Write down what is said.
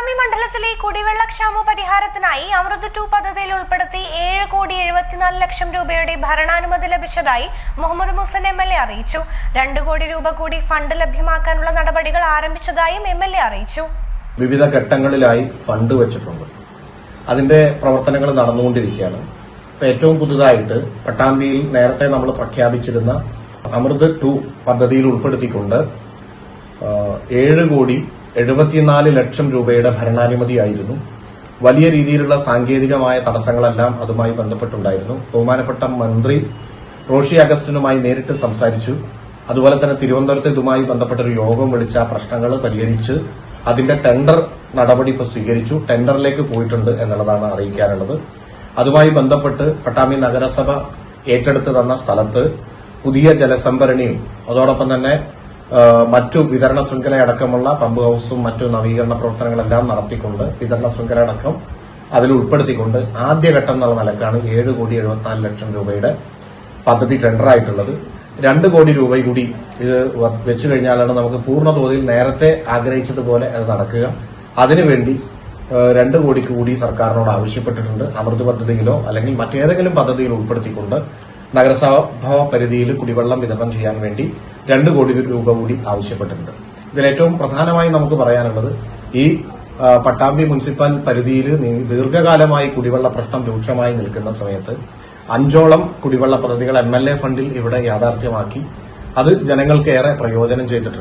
പട്ടാമ്പി മണ്ഡലത്തിലെ കുടിവെള്ള ക്ഷാമ പരിഹാരത്തിനായി അമൃത് ടു പദ്ധതിയിൽ ഉൾപ്പെടുത്തി ഏഴ് കോടി എഴുപത്തിനാല് ലക്ഷം രൂപയുടെ ഭരണാനുമതി ലഭിച്ചതായി Muhammad Muhsin M L A അറിയിച്ചു. രണ്ട് കോടി രൂപ കൂടി ഫണ്ട് ലഭ്യമാക്കാനുള്ള നടപടികൾ ആരംഭിച്ചതായും എം എൽ എ അറിയിച്ചു. വിവിധ ഘട്ടങ്ങളിലായി ഫണ്ട് വെച്ചിട്ടുണ്ട്. അതിന്റെ പ്രവർത്തനങ്ങൾ നടന്നുകൊണ്ടിരിക്കുകയാണ്. ഏറ്റവും പുതുതായിട്ട് പട്ടാമ്പിയിൽ നേരത്തെ നമ്മൾ പ്രഖ്യാപിച്ചിരുന്ന അമൃത് ടു പദ്ധതിയിൽ ഉൾപ്പെടുത്തിക്കൊണ്ട് ഏഴ് കോടി എഴുപത്തിനാല് ലക്ഷം രൂപയുടെ ഭരണാനുമതിയായിരുന്നു. വലിയ രീതിയിലുള്ള സാങ്കേതികമായ തടസ്സങ്ങളെല്ലാം അതുമായി ബന്ധപ്പെട്ടുണ്ടായിരുന്നു. ബഹുമാനപ്പെട്ട മന്ത്രി റോഷി അഗസ്റ്റിനുമായി നേരിട്ട് സംസാരിച്ചു. അതുപോലെ തന്നെ തിരുവനന്തപുരത്ത് ഇതുമായി ബന്ധപ്പെട്ട ഒരു യോഗം വിളിച്ച പ്രശ്നങ്ങൾ പരിഹരിച്ച് അതിന്റെ ടെൻഡർ നടപടി ഇപ്പോൾ സ്വീകരിച്ചു. ടെൻഡറിലേക്ക് പോയിട്ടുണ്ട് എന്നുള്ളതാണ് അറിയിക്കാനുള്ളത്. അതുമായി ബന്ധപ്പെട്ട് പട്ടാമി നഗരസഭ ഏറ്റെടുത്ത് തന്ന സ്ഥലത്ത് പുതിയ ജലസംഭരണിയും അതോടൊപ്പം തന്നെ മറ്റു വിതരണ ശൃംഖലയടക്കമുള്ള പമ്പ് ഹൌസും മറ്റു നവീകരണ പ്രവർത്തനങ്ങളെല്ലാം നടത്തിക്കൊണ്ട് വിതരണ ശൃംഖലയടക്കം അതിൽ ഉൾപ്പെടുത്തിക്കൊണ്ട് ആദ്യഘട്ടം എന്നുള്ള നിലക്കാണ് ഏഴ് കോടി എഴുപത്തിനാല് ലക്ഷം രൂപയുടെ പദ്ധതി ടെൻഡറായിട്ടുള്ളത്. രണ്ട് കോടി രൂപ കൂടി ഇത് വെച്ചു കഴിഞ്ഞാലാണ് നമുക്ക് പൂർണ തോതിൽ നേരത്തെ ആഗ്രഹിച്ചതുപോലെ അത് നടക്കുക. അതിനുവേണ്ടി രണ്ട് കോടിക്ക് കൂടി സർക്കാരിനോട് ആവശ്യപ്പെട്ടിട്ടുണ്ട്. അമൃത് പദ്ധതിയിലോ അല്ലെങ്കിൽ മറ്റേതെങ്കിലും പദ്ധതിയിൽ ഉൾപ്പെടുത്തിക്കൊണ്ട് നഗരസഭാ പരിധിയിൽ കുടിവെള്ളം വിതരണം ചെയ്യാൻ വേണ്ടി രണ്ട് കോടി രൂപ കൂടി ആവശ്യപ്പെട്ടിട്ടുണ്ട്. ഇതിൽ ഏറ്റവും പ്രധാനമായി നമുക്ക് പറയാനുള്ളത് ഈ പട്ടാമ്പി മുനിസിപ്പൽ പരിധിയിൽ ദീർഘകാലമായി കുടിവെള്ള പ്രശ്നം രൂക്ഷമായി നിൽക്കുന്ന സമയത്ത് അഞ്ചോളം കുടിവെള്ള പദ്ധതികൾ എം ഫണ്ടിൽ ഇവിടെ യാഥാർത്ഥ്യമാക്കി. അത് ജനങ്ങൾക്ക് ഏറെ പ്രയോജനം ചെയ്തിട്ടുണ്ട്.